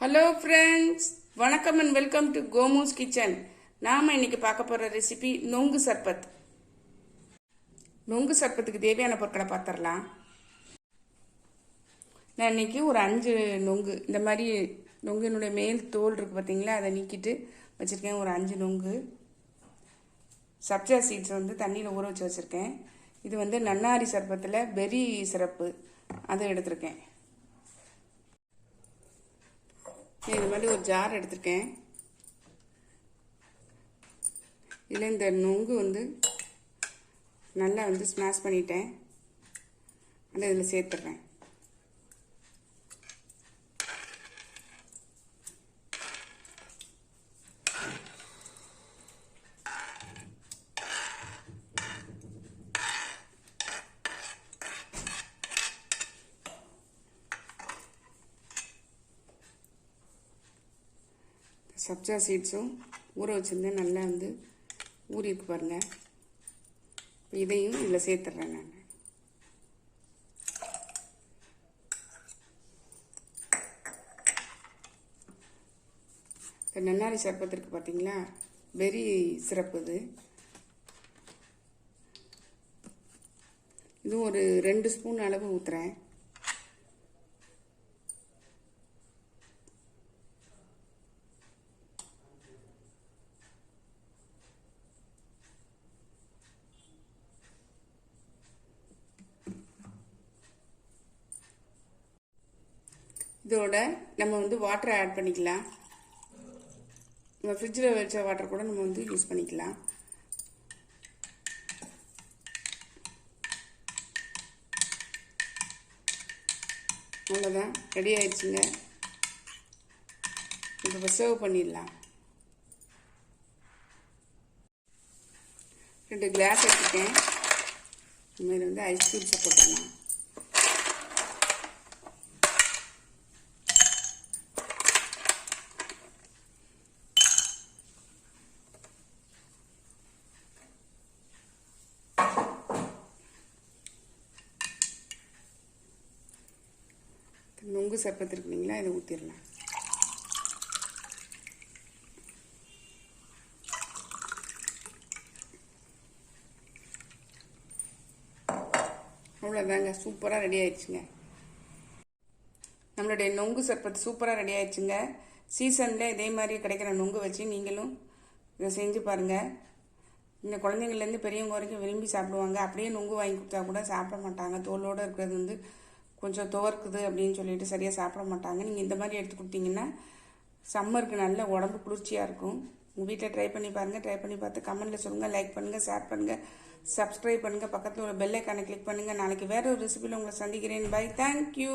Hello friends வணக்கம் and welcome to Komu's kitchen நாம் இன்னைக்கு பார்க்க போகிற ரெசிபி நொங்கு சர்பத். நொங்கு சர்பத்துக்கு தேவையான பொருட்களை பார்த்துடலாம். நான் இன்னைக்கு ஒரு அஞ்சு நொங்கு இந்த மாதிரி நொங்கினுடைய மேல் தோல் இருக்குது பார்த்தீங்களா அதை நீக்கிட்டு வச்சுருக்கேன். ஒரு அஞ்சு நொங்கு. சப்ஜா சீட்ஸ் வந்து தண்ணியில் ஊற வச்சு வச்சுருக்கேன். இது வந்து நன்னாரி சர்பத்தில் பெரி சிறப்பு அதை எடுத்திருக்கேன். இது மாதிரி ஒரு ஜார் எடுத்திருக்கேன். இதில் இந்த நொங்கு வந்து நல்லா வந்து ஸ்மாஷ் பண்ணிட்டேன். அந்த இதில் சேர்த்துட்றேன். சப்ஜா சீட்ஸும் ஊற வச்சுருந்தேன். நல்லா வந்து ஊறி பாருங்கள் இப்போ இதையும் இதில் சேர்த்துட்றேன் நான். இப்போ நன்னாரி சர்பத்து இருக்குது பார்த்தீங்களா வெரி சிறப்பு இது. இதுவும் ஒரு ரெண்டு ஸ்பூன் அளவு ஊற்றுறேன் இதோட நம்ம வந்து வாட்டரை ஆட் பண்ணிக்கலாம். நம்ம ஃப்ரிட்ஜில் வச்ச வாட்டர் கூட நம்ம வந்து யூஸ் பண்ணிக்கலாம். அவ்வளோதான் ரெடி ஆயிடுச்சுங்க. இப்போ சர்வ் பண்ணிடலாம். ரெண்டு கிளாஸ் எடுத்துட்டேன். இனிமேல் வந்து ஐஸ் போட்டுடலாம். நொங்கு சர்பத்து இருக்கு இல்லைங்களா இதை ஊற்றிடலாம் அவ்வளோதாங்க சூப்பராக ரெடி ஆயிடுச்சுங்க. நம்மளுடைய நொங்கு சர்பத் சூப்பராக ரெடி ஆயிடுச்சுங்க. சீசனில் இதே மாதிரி கிடைக்கிற நொங்கு வச்சு நீங்களும் இதை செஞ்சு பாருங்கள் இந்த குழந்தைங்கள்லேருந்து பெரியவங்க வரைக்கும் விரும்பி சாப்பிடுவாங்க. அப்படியே நொங்கு வாங்கி கொடுத்தா கூட சாப்பிட மாட்டாங்க. தோலோடு இருக்கிறது வந்து கொஞ்சம் துவர்க்குது அப்படின்னு சொல்லிட்டு சரியாக சாப்பிட மாட்டாங்க. நீங்கள் இந்த மாதிரி எடுத்து கொடுத்தீங்கன்னா சம்மருக்கு நல்ல உடம்பு குளிர்ச்சியாக இருக்கும். உங்கள் வீட்டில் ட்ரை பண்ணி பாருங்கள் ட்ரை பண்ணி பார்த்து கமெண்ட்டில் சொல்லுங்கள் லைக் பண்ணுங்கள் ஷேர் பண்ணுங்கள் சப்ஸ்கிரைப் பண்ணுங்கள் பக்கத்தில் உள்ள பெல்லைக்கானை கிளிக் பண்ணுங்கள் நாளைக்கு வேறு ஒரு ரெசிபியில் உங்களை சந்திக்கிறேன். By thank you